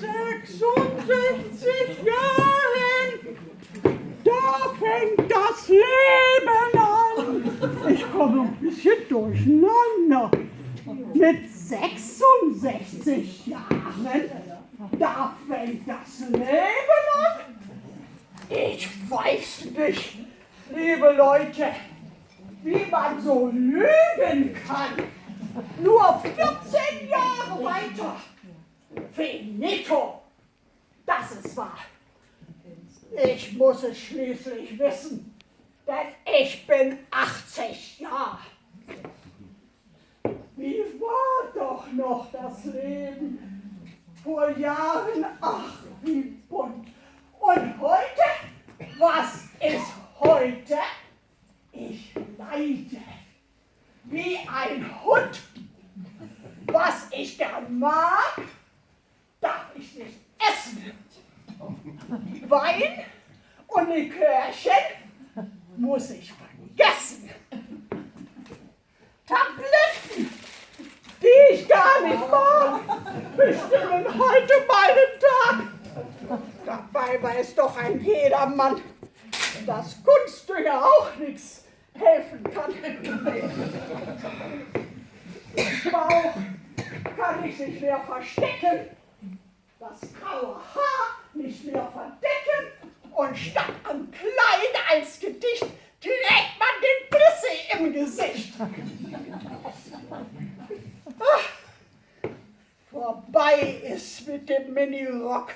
66 Jahren, da fängt das Leben an. Ich komme ein bisschen durcheinander. Mit 66 Jahren, da fängt das Leben an. Ich weiß nicht, liebe Leute, wie man so lügen kann. Nur 14 Jahre weiter. Finito. Das ist wahr. Ich muss es schließlich wissen, denn ich bin 80 Jahre. Wie war doch noch das Leben vor Jahren? Ach, wie bunt. Und heute? Was ist heute? Ich leide wie ein Hund. Was ich gern mag, darf ich nicht essen. Wein und Likörchen muss ich vergessen. Tabletten, die ich gar nicht mag, bestimmen heute meinen Tag. Dabei weiß doch ein jedermann, dass Kunstdünger auch nichts helfen kann. Bauch kann ich nicht mehr verstecken, das graue Haar nicht mehr verdecken statt am Kleid als Gedicht trägt man den Bisse im Gesicht. Ach, vorbei ist mit dem Minirock.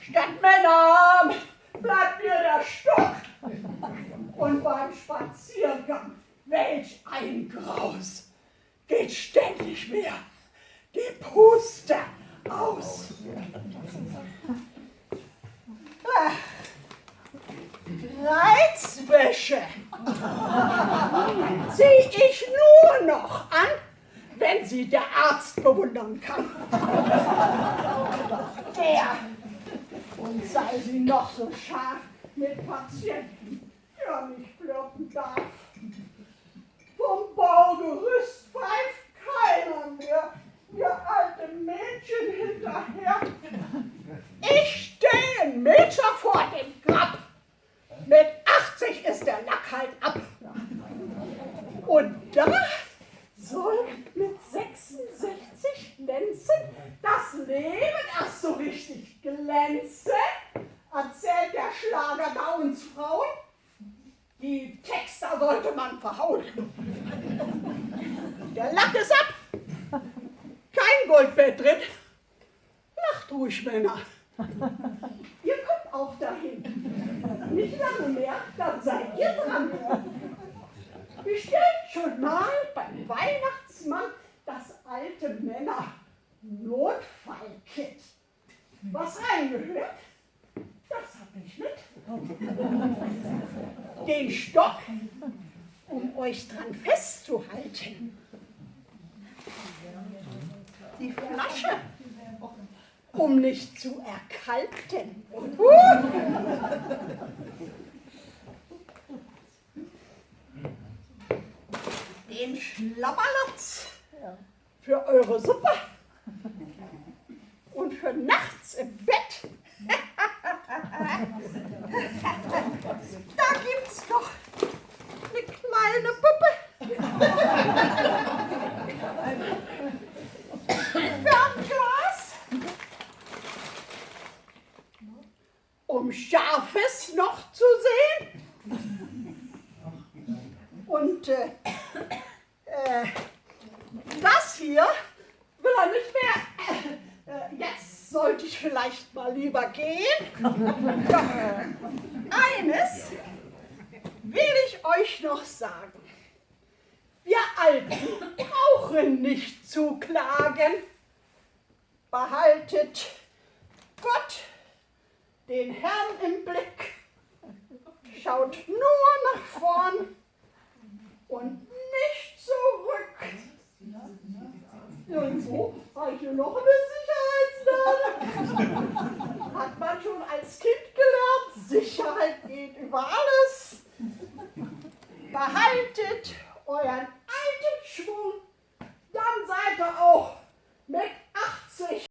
Statt Männerarm bleibt mir der Stock. Und beim Spaziergang, welch ein Graus, geht ständig mir die Puste aus. Ach, Reizwäsche zieh ich nur noch an, wenn sie der Arzt bewundern kann. Der, und sei sie noch so scharf mit Patienten, ja nicht flirten darf. Vom Baugerüst pfeift keiner mehr, ihr alte Mädchen hinterher. Ich stehe einen Meter vor dem Grab. Mit 80 ist der Lack halt ab. Und da soll mit 66 glänzen das Leben erst so richtig glänzen, erzählt der Schlager da uns Frauen. Die Texter sollte man verhauen. Der Lack ist ab. Kein Goldbett drin. Lacht ruhig, Männer. Ihr kommt auch dahin. Nicht lange mehr, dann seid ihr dran. Mal beim Weihnachtsmann das alte Männer Notfallkit. Was reingehört, das hab ich mit. Den Stock, um euch dran festzuhalten. Die Flasche, um nicht zu erkalten. Den Schlabberlatz für eure Suppe und für nachts im Bett. da gibt's doch eine kleine Puppe. Fernglas. Um Scharfes noch zu sehen. Und äh, äh, das hier will er nicht mehr. Äh, jetzt sollte ich vielleicht mal lieber gehen. Eines will ich euch noch sagen. Wir Alten brauchen nicht zu klagen. Behaltet Gott, den Herrn im Blick. Schaut nur nach vorn und nicht zurück. Irgendwo habe ich hier noch eine Sicherheitsnadel. Hat man schon als Kind gelernt, Sicherheit geht über alles. Behaltet